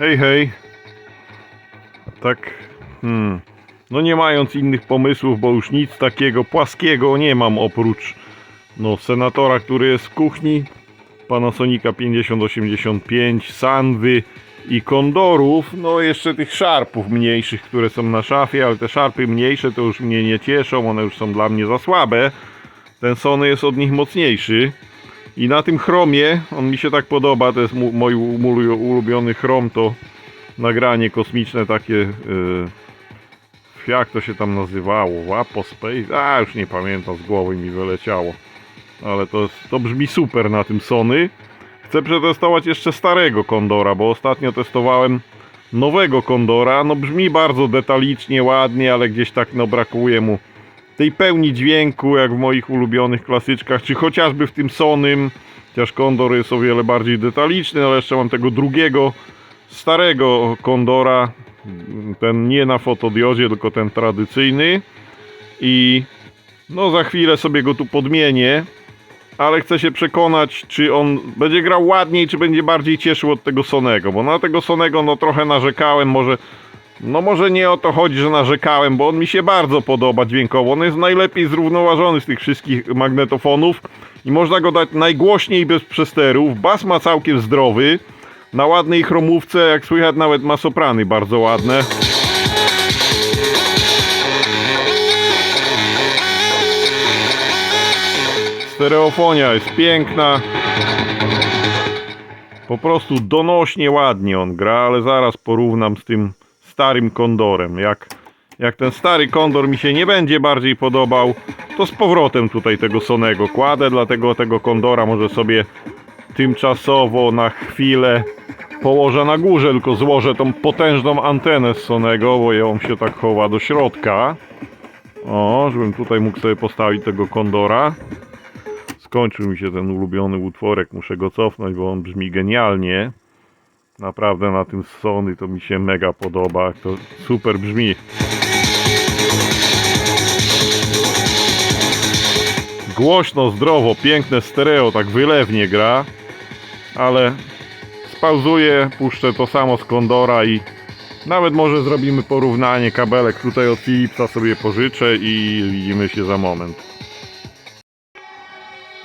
Hej, hej. Tak, hmm. No nie mając innych pomysłów, bo już nic takiego płaskiego nie mam oprócz no senatora, który jest w kuchni, Panasonica 5085, Sanwy i Kondorów, no jeszcze tych szarpów mniejszych, które są na szafie, ale te szarpy mniejsze to już mnie nie cieszą, one już są dla mnie za słabe. Ten Sony jest od nich mocniejszy. I na tym chromie, on mi się tak podoba, to jest mój ulubiony chrom, to nagranie kosmiczne takie, yy, jak to się tam nazywało, Wapo Space, a już nie pamiętam, z głowy mi wyleciało. Ale to, jest, to brzmi super na tym Sony. Chcę przetestować jeszcze starego Kondora, bo ostatnio testowałem nowego Kondora. No brzmi bardzo detalicznie, ładnie, ale gdzieś tak no brakuje mu tej pełni dźwięku, jak w moich ulubionych klasyczkach, czy chociażby w tym Sonym. Chociaż Kondor jest o wiele bardziej detaliczny, ale jeszcze mam tego drugiego, starego Kondora. Ten nie na fotodiodzie, tylko ten tradycyjny. I no za chwilę sobie go tu podmienię. Ale chcę się przekonać, czy on będzie grał ładniej, czy będzie bardziej cieszył od tego Sonego. Bo na tego Sonego no trochę narzekałem, może no może nie o to chodzi, że narzekałem, bo on mi się bardzo podoba dźwiękowo. On jest najlepiej zrównoważony z tych wszystkich magnetofonów i można go dać najgłośniej bez przesterów. Bas ma całkiem zdrowy. Na ładnej chromówce, jak słychać, nawet ma soprany bardzo ładne. Stereofonia jest piękna. Po prostu donośnie ładnie on gra, ale zaraz porównam z tym starym kondorem. Jak, jak ten stary kondor mi się nie będzie bardziej podobał, to z powrotem tutaj tego Sonego kładę, dlatego tego kondora może sobie tymczasowo na chwilę położę na górze, tylko złożę tą potężną antenę z Sonego, bo ją się tak chowa do środka. O, żebym tutaj mógł sobie postawić tego kondora. Skończył mi się ten ulubiony utworek, muszę go cofnąć, bo on brzmi genialnie. Naprawdę na tym Sony to mi się mega podoba, to super brzmi. Głośno, zdrowo, piękne stereo, tak wylewnie gra, ale spauzuję, puszczę to samo z Kondora i nawet może zrobimy porównanie kabelek tutaj od Philipsa sobie pożyczę i widzimy się za moment.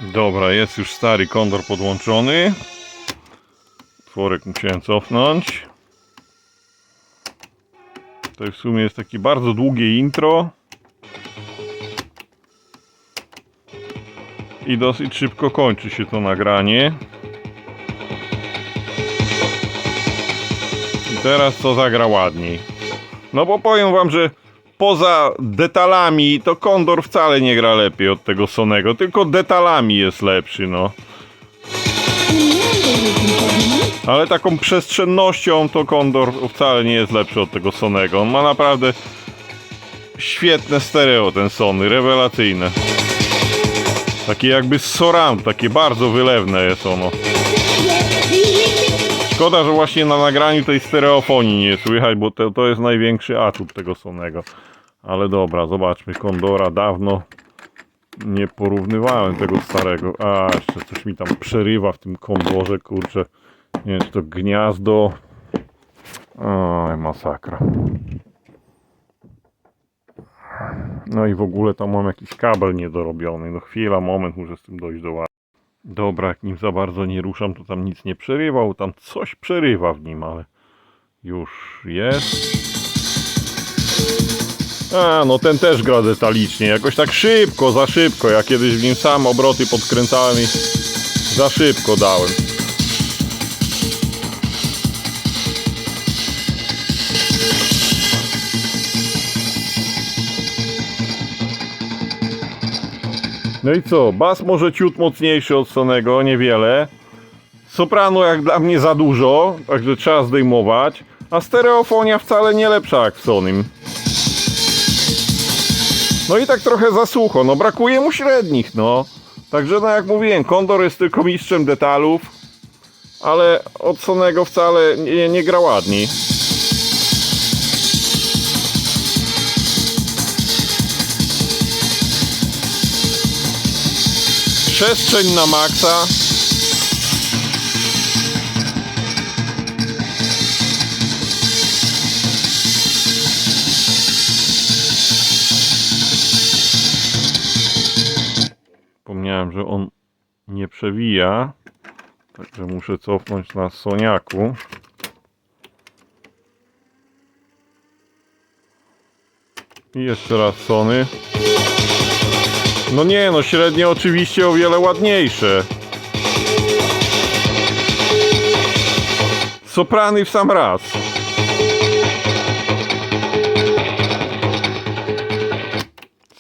Dobra, jest już stary kondor podłączony. Tworek musiałem cofnąć. To w sumie jest takie bardzo długie intro. I dosyć szybko kończy się to nagranie. I teraz co zagra ładniej. No bo powiem wam, że poza detalami to Kondor wcale nie gra lepiej od tego Sonego, tylko detalami jest lepszy, no. Ale taką przestrzennością to Kondor wcale nie jest lepszy od tego Sonego. On ma naprawdę świetne stereo ten Sony, rewelacyjne. Takie jakby surround, takie bardzo wylewne jest ono. Szkoda, że właśnie na nagraniu tej stereofonii nie słychać, bo to, to jest największy atut tego Sonego. Ale dobra, zobaczmy Kondora. Dawno nie porównywałem tego starego. A, jeszcze coś mi tam przerywa w tym Kondorze, kurczę. Nie wiem, czy to gniazdo. Oj, masakra. No i w ogóle tam mam jakiś kabel niedorobiony. No chwila, moment, muszę z tym dojść do ładu. Dobra, jak nim za bardzo nie ruszam, to tam nic nie przerywał. Tam coś przerywa w nim, ale już jest. A, no ten też gra detalicznie. Jakoś tak szybko, za szybko. Ja kiedyś w nim sam obroty podkręcałem i za szybko dałem. No i co? Bas może ciut mocniejszy od Sonego, niewiele. Soprano jak dla mnie za dużo, także trzeba zdejmować. A stereofonia wcale nie lepsza jak w Sonym. No i tak trochę za sucho, no brakuje mu średnich, no. Także no jak mówiłem, Kondor jest tylko mistrzem detalów, ale od Sonego wcale nie, nie gra ładniej. Przestrzeń na maksa. Widziałem, że on nie przewija. Także muszę cofnąć na Soniaku. I jeszcze raz Sony. No nie, no średnie oczywiście o wiele ładniejsze. Soprany w sam raz.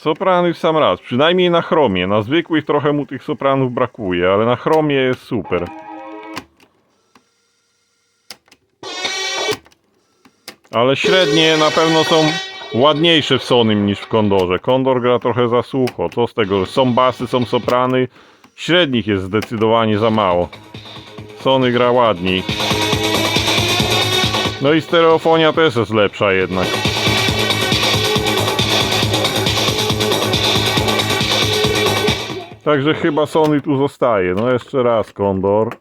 Soprany w sam raz, przynajmniej na chromie. Na zwykłych trochę mu tych sopranów brakuje, ale na chromie jest super. Ale średnie na pewno są ładniejsze w Sonym niż w Kondorze. Kondor gra trochę za sucho. Co z tego, że są basy, są soprany. Średnich jest zdecydowanie za mało. Sony gra ładniej. No i stereofonia też jest lepsza jednak. Także chyba Sony tu zostaje. No jeszcze raz Kondor.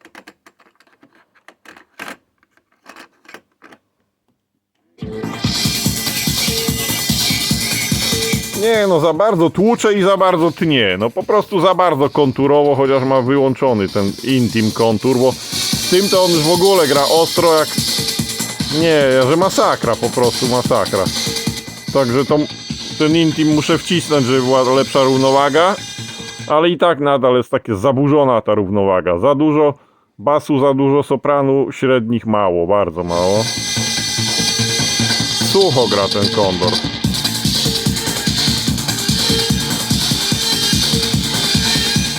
Nie no, za bardzo tłucze i za bardzo tnie. No po prostu za bardzo konturowo, chociaż ma wyłączony ten Intim kontur, bo z tym to on już w ogóle gra ostro jak... Nie, że masakra po prostu, masakra. Także to, ten Intim muszę wcisnąć, żeby była lepsza równowaga. Ale i tak nadal jest takie zaburzona ta równowaga. Za dużo basu, za dużo sopranu, średnich mało, bardzo mało. Sucho gra ten kondor.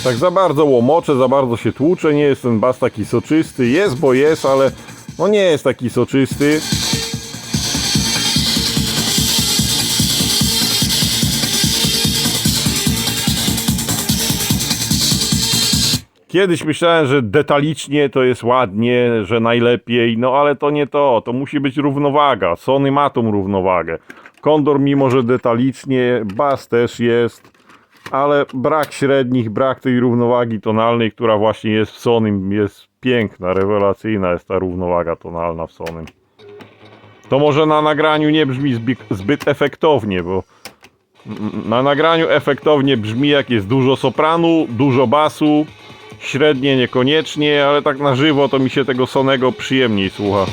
Tak za bardzo łomocze, za bardzo się tłucze, nie jest ten bas taki soczysty. Jest, bo jest, ale no nie jest taki soczysty. Kiedyś myślałem, że detalicznie to jest ładnie, że najlepiej, no ale to nie to, to musi być równowaga. Sony ma tą równowagę. Kondor mimo, że detalicznie, bas też jest, ale brak średnich, brak tej równowagi tonalnej, która właśnie jest w Sonym, jest piękna, rewelacyjna jest ta równowaga tonalna w Sonym. To może na nagraniu nie brzmi zbyt, efektownie, bo na nagraniu efektownie brzmi jak jest dużo sopranu, dużo basu, średnie niekoniecznie, ale tak na żywo to mi się tego Sonego przyjemniej słucha.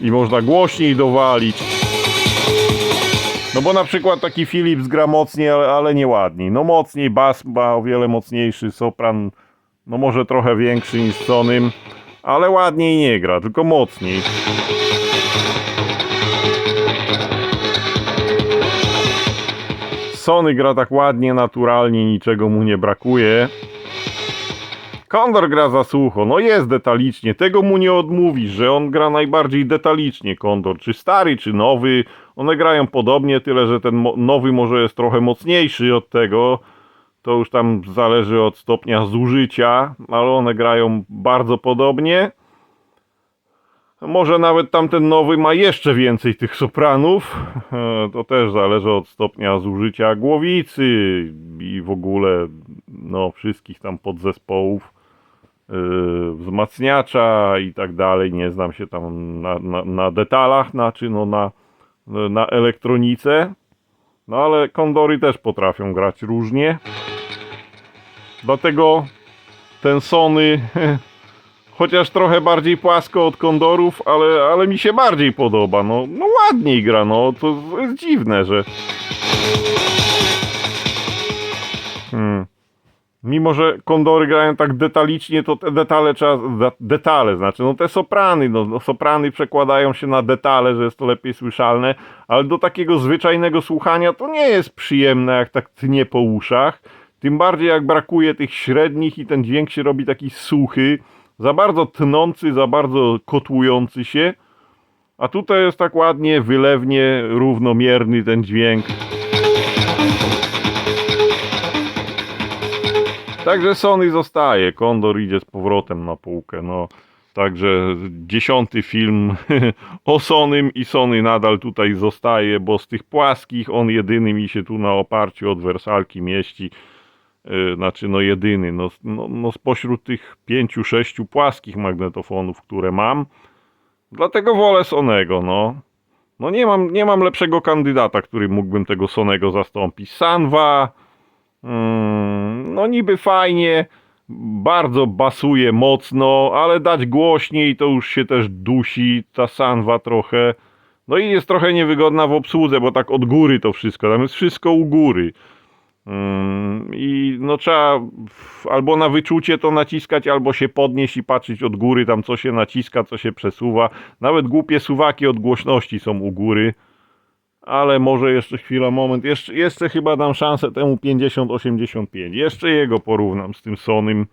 I można głośniej dowalić. No bo na przykład taki Philips gra mocniej, ale, ale nie ładniej. No mocniej, bas ma o wiele mocniejszy, sopran no może trochę większy niż Sonym, ale ładniej nie gra, tylko mocniej. Sony gra tak ładnie, naturalnie, niczego mu nie brakuje. Kondor gra za sucho, no jest detalicznie, tego mu nie odmówisz, że on gra najbardziej detalicznie Kondor, czy stary, czy nowy, one grają podobnie, tyle że ten nowy może jest trochę mocniejszy od tego, to już tam zależy od stopnia zużycia, ale one grają bardzo podobnie. Może nawet tamten nowy ma jeszcze więcej tych sopranów. To też zależy od stopnia zużycia głowicy i w ogóle no, wszystkich tam podzespołów yy, wzmacniacza i tak dalej. Nie znam się tam na, na, na detalach, znaczy no na, na elektronice. No ale kondory też potrafią grać różnie. Dlatego ten Sony chociaż trochę bardziej płasko od kondorów, ale, ale mi się bardziej podoba. No, no ładniej gra, no to jest dziwne, że. Hmm. Mimo, że kondory grają tak detalicznie, to te detale trzeba. de- Detale, znaczy, no te soprany, no, no soprany przekładają się na detale, że jest to lepiej słyszalne, ale do takiego zwyczajnego słuchania to nie jest przyjemne, jak tak tnie po uszach. Tym bardziej jak brakuje tych średnich i ten dźwięk się robi taki suchy, za bardzo tnący, za bardzo kotłujący się. A tutaj jest tak ładnie, wylewnie, równomierny ten dźwięk. Także Sony zostaje, Kondor idzie z powrotem na półkę. No, także dziesiąty film o Sonym i Sony nadal tutaj zostaje, bo z tych płaskich on jedyny mi się tu na oparciu od wersalki mieści. Yy, znaczy no jedyny, no, no, no spośród tych pięciu, sześciu płaskich magnetofonów, które mam, dlatego wolę Sonego, no. No nie mam, nie mam lepszego kandydata, który mógłbym tego Sonego zastąpić. Sanwa, mm, no niby fajnie, bardzo basuje mocno, ale dać głośniej to już się też dusi ta Sanwa trochę. No i jest trochę niewygodna w obsłudze, bo tak od góry to wszystko, tam jest wszystko u góry. I no trzeba albo na wyczucie to naciskać, albo się podnieść i patrzeć od góry, tam co się naciska, co się przesuwa. Nawet głupie suwaki od głośności są u góry. Ale może jeszcze chwila, moment. Jeszcze, jeszcze chyba dam szansę temu 50-85. Jeszcze jego porównam z tym Sonym.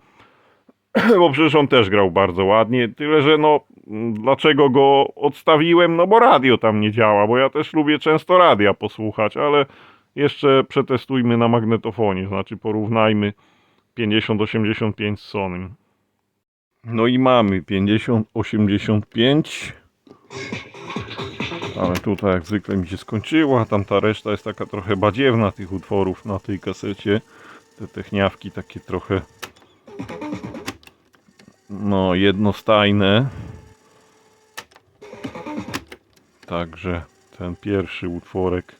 Bo przecież on też grał bardzo ładnie. Tyle, że no, dlaczego go odstawiłem? No bo radio tam nie działa, bo ja też lubię często radia posłuchać, ale jeszcze przetestujmy na magnetofonie, znaczy porównajmy 50-85 z Sonym. No i mamy 50-85. Ale tutaj jak zwykle mi się skończyła, tam ta reszta jest taka trochę badziewna tych utworów na tej kasecie. Te techniawki takie trochę no jednostajne. Także ten pierwszy utworek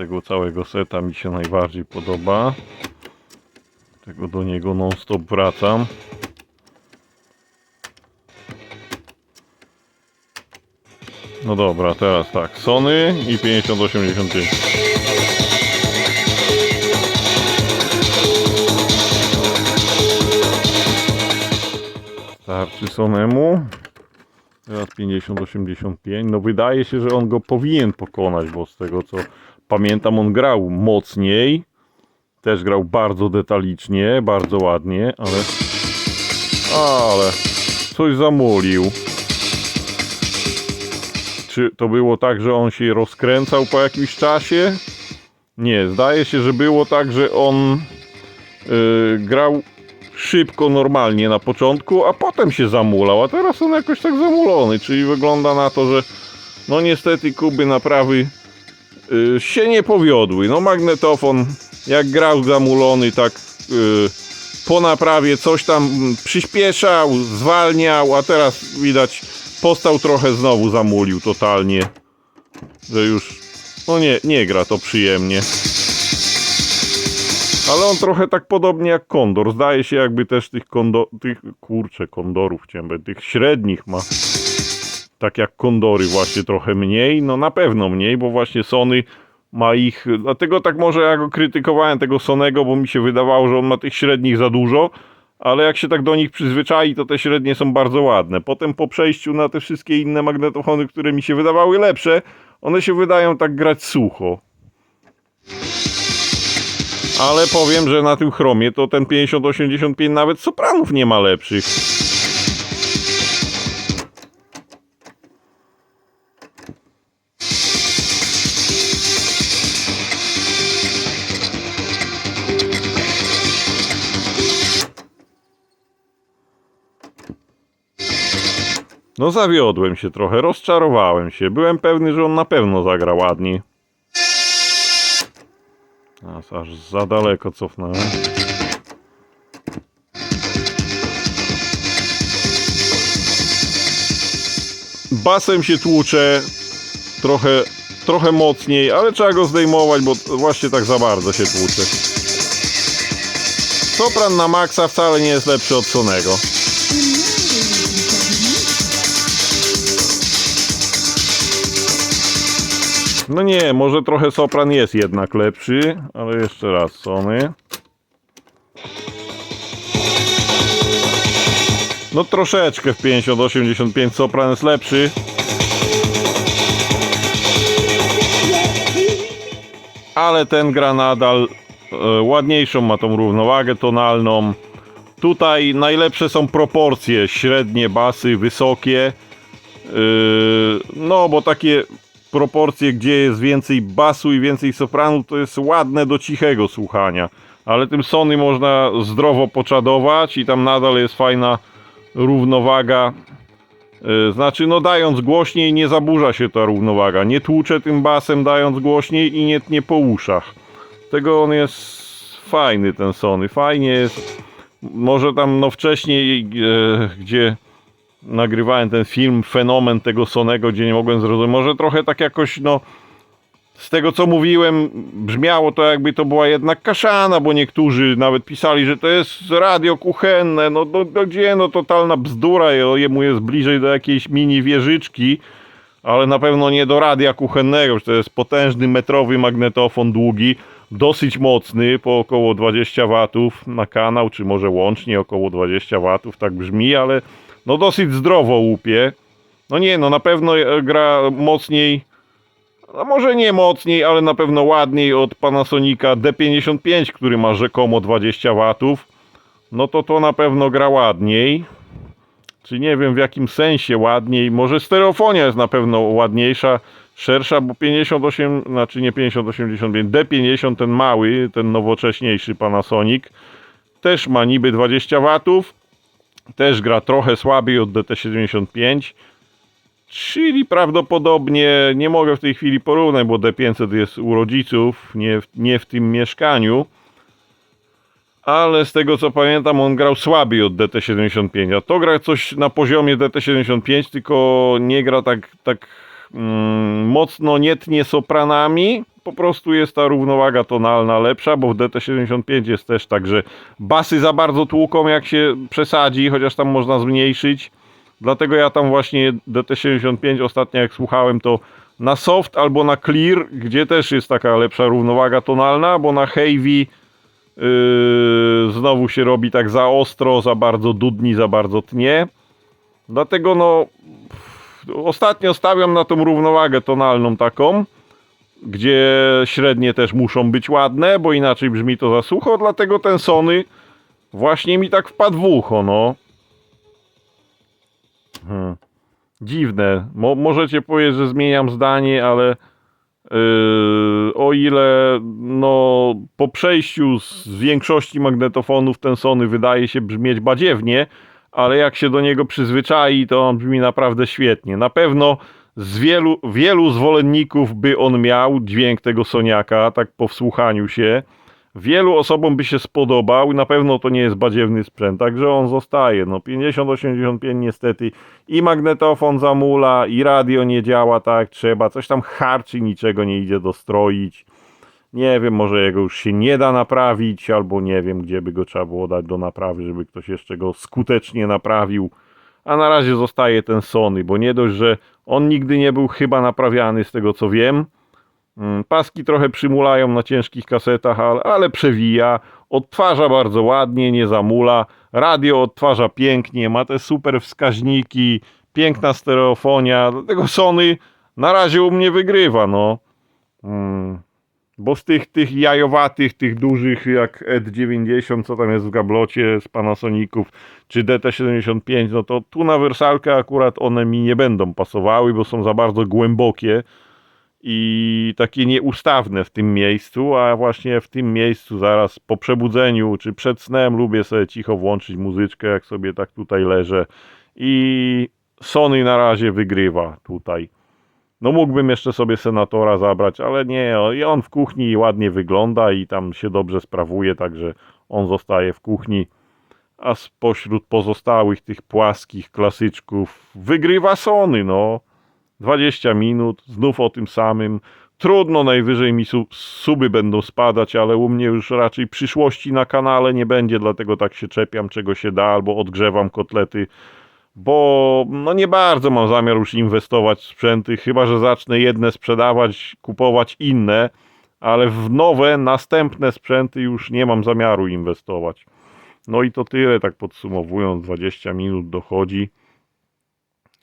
tego całego seta mi się najbardziej podoba. Tego do niego non stop wracam. No dobra, teraz tak, Sony i 5085. Starczy Sonemu. Teraz 50-85. No wydaje się, że on go powinien pokonać, bo z tego co pamiętam on grał mocniej. Też grał bardzo detalicznie, bardzo ładnie, ale... Ale... Coś zamulił. Czy to było tak, że on się rozkręcał po jakimś czasie? Nie, zdaje się, że było tak, że on yy, grał szybko, normalnie na początku, a potem się zamulał, a teraz on jakoś tak zamulony, czyli wygląda na to, że no niestety Kuby naprawy y, się nie powiodły. No magnetofon jak grał zamulony, tak y, po naprawie coś tam mm, przyspieszał, zwalniał, a teraz widać postał trochę znowu zamulił totalnie, że już no nie, nie gra to przyjemnie. Ale on trochę tak podobnie jak kondor. Zdaje się jakby też tych kondo... tych kurczę kondorów powiedzieć, tych średnich ma. Tak jak kondory właśnie trochę mniej, no na pewno mniej, bo właśnie Sony ma ich, dlatego tak może ja go krytykowałem tego Sonego, bo mi się wydawało, że on ma tych średnich za dużo, ale jak się tak do nich przyzwyczai, to te średnie są bardzo ładne. Potem po przejściu na te wszystkie inne magnetofony, które mi się wydawały lepsze, one się wydają tak grać sucho. Ale powiem, że na tym chromie to ten 5085 nawet sopranów nie ma lepszych. No zawiodłem się trochę, rozczarowałem się. Byłem pewny, że on na pewno zagra ładnie. Aż, aż za daleko cofnąłem. Basem się tłucze trochę, trochę mocniej, ale trzeba go zdejmować, bo właśnie tak za bardzo się tłucze. Sopran na maksa wcale nie jest lepszy od Sonego. No nie, może trochę sopran jest jednak lepszy, ale jeszcze raz Sony. No troszeczkę w 50-85 sopran jest lepszy. Ale ten gra nadal e, ładniejszą ma tą równowagę tonalną. Tutaj najlepsze są proporcje, średnie basy, wysokie. Yy, no, bo takie proporcje, gdzie jest więcej basu i więcej sopranu, to jest ładne do cichego słuchania. Ale tym Sony można zdrowo poczadować i tam nadal jest fajna równowaga. Yy, Znaczy, no dając głośniej nie zaburza się ta równowaga. Nie tłucze tym basem dając głośniej i nie tnie po uszach. Tego on jest fajny ten Sony. Fajnie jest. Może tam no wcześniej, e, gdzie nagrywałem ten film, fenomen tego Sonego, gdzie nie mogłem zrozumieć. Może trochę tak jakoś, no, z tego co mówiłem, brzmiało to jakby to była jednak kaszana, bo niektórzy nawet pisali, że to jest radio kuchenne. No, no, no gdzie, no totalna bzdura, jemu jest bliżej do jakiejś mini wieżyczki, ale na pewno nie do radia kuchennego, to jest potężny metrowy magnetofon długi, dosyć mocny, po około 20 watów na kanał, czy może łącznie około 20 watów, tak brzmi, ale no dosyć zdrowo łupie. No nie, no na pewno e, gra mocniej, no może nie mocniej, ale na pewno ładniej od Panasonica D55, który ma rzekomo 20 watów. No to to na pewno gra ładniej. Czy nie wiem w jakim sensie ładniej. Może stereofonia jest na pewno ładniejsza, szersza, bo 58, znaczy nie 50, 85, D50 ten mały, ten nowocześniejszy Panasonic też ma niby 20 watów. Też gra trochę słabiej od DT75. Czyli prawdopodobnie nie mogę w tej chwili porównać, bo D500 jest u rodziców, nie w, nie w tym mieszkaniu. Ale z tego co pamiętam, on grał słabiej od DT75. A to gra coś na poziomie DT75, tylko nie gra tak, tak mm, mocno, nie tnie sopranami. Po prostu jest ta równowaga tonalna lepsza, bo w DT75 jest też tak, że basy za bardzo tłuką, jak się przesadzi, chociaż tam można zmniejszyć. Dlatego ja tam właśnie DT75 ostatnio jak słuchałem to na soft albo na clear, gdzie też jest taka lepsza równowaga tonalna, bo na heavy yy, znowu się robi tak za ostro, za bardzo dudni, za bardzo tnie. Dlatego no ostatnio stawiam na tą równowagę tonalną taką, gdzie średnie też muszą być ładne, bo inaczej brzmi to za sucho, dlatego ten Sony właśnie mi tak wpadł w ucho, no. Hmm. Dziwne. Mo możecie powiedzieć, że zmieniam zdanie, ale yy, o ile no, po przejściu z większości magnetofonów ten Sony wydaje się brzmieć badziewnie, ale jak się do niego przyzwyczai, to on brzmi naprawdę świetnie. Na pewno z wielu, wielu zwolenników by on miał dźwięk tego Soniaka, tak po wsłuchaniu się. Wielu osobom by się spodobał na pewno to nie jest badziewny sprzęt, także on zostaje. No 50-85 niestety i magnetofon zamula, i radio nie działa tak trzeba, coś tam harczy, niczego nie idzie dostroić. Nie wiem, może jego już się nie da naprawić, albo nie wiem, gdzie by go trzeba było dać do naprawy, żeby ktoś jeszcze go skutecznie naprawił. A na razie zostaje ten Sony, bo nie dość, że on nigdy nie był chyba naprawiany z tego co wiem. Mm, Paski trochę przymulają na ciężkich kasetach, ale, ale przewija. Odtwarza bardzo ładnie, nie zamula. Radio odtwarza pięknie, ma te super wskaźniki, piękna stereofonia. Dlatego Sony na razie u mnie wygrywa, no. Mm. Bo z tych, tych jajowatych, tych dużych jak ED90, co tam jest w gablocie z Panasoników, czy DT75, no to tu na wersalkę akurat one mi nie będą pasowały, bo są za bardzo głębokie i takie nieustawne w tym miejscu, a właśnie w tym miejscu zaraz po przebudzeniu czy przed snem lubię sobie cicho włączyć muzyczkę, jak sobie tak tutaj leżę i Sony na razie wygrywa tutaj. No mógłbym jeszcze sobie senatora zabrać, ale nie, i on w kuchni ładnie wygląda i tam się dobrze sprawuje, także on zostaje w kuchni. A spośród pozostałych tych płaskich klasyczków wygrywa Sony, no. 20 minut, znów o tym samym. Trudno, najwyżej mi su- suby będą spadać, ale u mnie już raczej przyszłości na kanale nie będzie, dlatego tak się czepiam czego się da, albo odgrzewam kotlety, bo no nie bardzo mam zamiar już inwestować w sprzęty, chyba że zacznę jedne sprzedawać, kupować inne, ale w nowe, następne sprzęty już nie mam zamiaru inwestować. No i to tyle, tak podsumowując, 20 minut dochodzi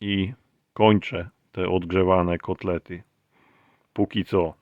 i kończę te odgrzewane kotlety. Póki co.